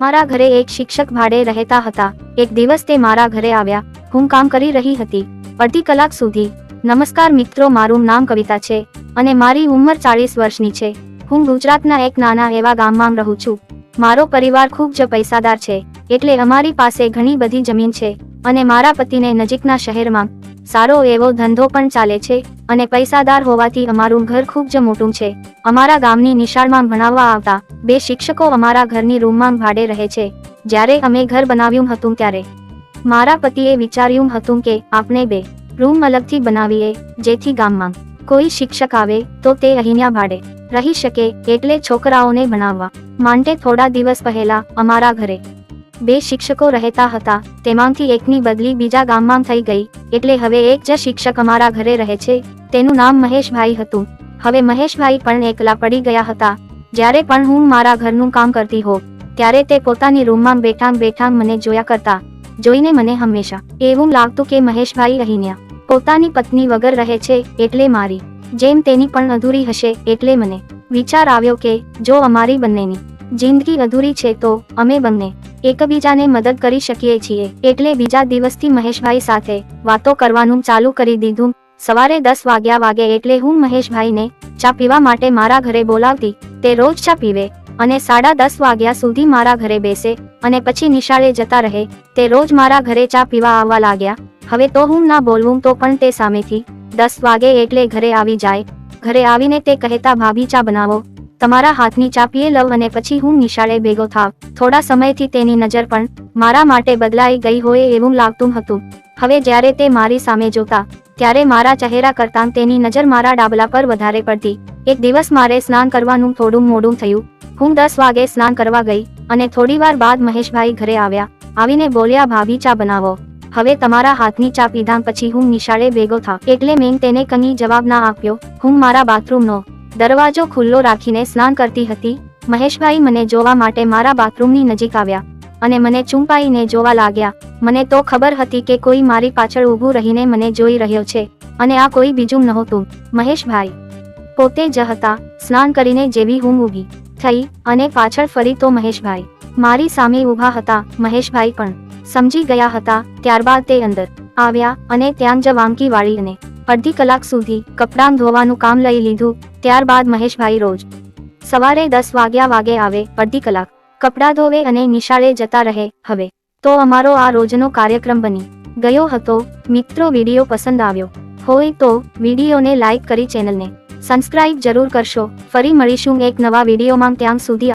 મારા ઘરે એક શિક્ષક ભાડે રહેતા હતા. એક દિવસ તે મારા ઘરે આવ્યા. હું કામ કરી રહી હતી. અડધી કલાક સુધી. નમસ્કાર મિત્રો, મારું નામ કવિતા છે અને મારી ઉંમર ચાળીસ વર્ષની છે. હું ગુજરાતના એક નાના એવા ગામમાં રહું છું. મારો પરિવાર ખૂબ જ પૈસાદાર છે. એટલે અમારી પાસે ઘણી બધી જમીન છે અને મારા પતિને નજીકના શહેરમાં સારો એવો ધંધો પણ ચાલે છે અને પૈસાદાર હોવાથી અમારું ઘર ખૂબ જ મોટું છે. અમારા ગામની નિશાળમાં ભણાવવા આવતા બે શિક્ષકો અમારા ઘરની રૂમમાં ભાડે રહે છે. જ્યારે અમે ઘર બનાવ્યું હતું ત્યારે મારા પતિએ વિચાર્યું હતું કે આપણે બે રૂમ અલગથી બનાવીએ, જેથી ગામમાં કોઈ શિક્ષક આવે તો તે અહીંયા ભાડે રહી શકે એટલે છોકરાઓને ભણાવવા માટે થોડા દિવસ પહેલા અમારા ઘરે બે શિક્ષકો રહેતા હતા. તેમાંથી એકની બદલી બીજા ગામમાં થઈ ગઈ, એટલે હવે એક જ શિક્ષક અમારા ઘરે રહે છે. તેનું નામ મહેશભાઈ હતું. હવે મહેશભાઈ પણ એકલા પડી ગયા હતા. જ્યારે પણ હું મારા ઘરનું કામ કરતી હોઉં ત્યારે તે પોતાની રૂમમાં બેઠા બેઠા મને જોયા કરતા, જોઈને મને હંમેશા એવું લાગતું કે મહેશભાઈ અહીંયા પોતાની પત્ની વગર રહે છે, એટલે મારી જેમ તેની પણ અધૂરી હશે, એટલે મને વિચાર આવ્યો કે જો અમારી બંનેની જિંદગી અધૂરી છે તો અમે બંને એકબીજાને મદદ કરી શકીએ છીએ. એટલે બીજા દિવસથી મહેશભાઈ સાથે વાતો કરવાનું ચાલુ કરી દીધું. સવારે દસ વાગ્યા વાગે એટલે હું મહેશભાઈને ચા પીવા માટે મારા ઘરે બોલાવતી, તે રોજ ચા પીવે અને સાડા દસ વાગ્યા સુધી મારા ઘરે બેસે અને પછી નિશાળે જતા રહે, તે રોજ મારા ઘરે ચા પીવા આવવા લાગ્યા. હવે તો હું ના બોલવું તો પણ તે સામેથી દસ વાગે એટલે ઘરે આવી જાય. ઘરે આવીને તે કહેતા, ભાભી, ચા બનાવો. તમારા હાથની ચા પીએ લવ અને પછી હું નિશાળે ભેગો થાવ. થોડા સમયથી તેની નજર પણ મારા માટે બદલાઈ ગઈ હોય એવું લાગતું હતું. હવે જ્યારે તે મારી સામે જોતા, ત્યારે મારા ચહેરા કરતાં તેની નજર મારા ડાબલા પર વધારે પડતી. એક દિવસ મારે સ્નાન કરવાનું થોડું મોડું થયું. હું દસ વાગે સ્નાન કરવા ગઈ અને થોડીવાર બાદ મહેશભાઈ ઘરે આવ્યા. આવીને બોલ્યા, ભાભી, ચા બનાવો. હવે તમારા હાથની ચા પીધા પછી હું નિશાળે ભેગો થા એટલે મેં તેને કંઈ જવાબ ના આપ્યો. હું મારા બાથરૂમનો દરવાજો ખુલ્લો રાખીને સ્નાન કરતી હતી. મહેશભાઈ મને જોવા માટે મારા બાથરૂમની નજીક આવ્યા અને મને ચૂંપાઈને જોવા લાગ્યા. મને તો ખબર હતી કે કોઈ મારી પાછળ ઊભું રહીને મને જોઈ રહ્યો છે અને આ કોઈ બીજું નહોતું. મહેશભાઈ પોતે જ હતા, સ્નાન કરીને જેવી હું ઊભી થઈ અને પાછળ ફરી તો મહેશભાઈ મારી સામે ઊભા હતા. મહેશભાઈ પણ સમજી ગયા હતા, ત્યારબાદ તે અંદર આવ્યા અને ત્યાં જ વાંકી વાળી અને અડધી કલાક સુધી કપડાં ધોવાનું કામ લઈ લીધું, ત્યારબાદ મહેશભાઈ રોજ સવારે દસ વાગ્યા વાગે આવે અડધી કલાક. કપડાં ધોવે અને નિશાળે જતા રહે હવે. તો અમારો આ રોજનો કાર્યક્રમ બની ગયો હતો. મિત્રો, વીડિયો પસંદ આવ્યો હોય તો વિડીયોને લાઇક કરી ચેનલને સબસ્ક્રાઇબ જરૂર કરશો. ફરી મળીશું એક નવા વિડીયોમાં ત્યાં સુધી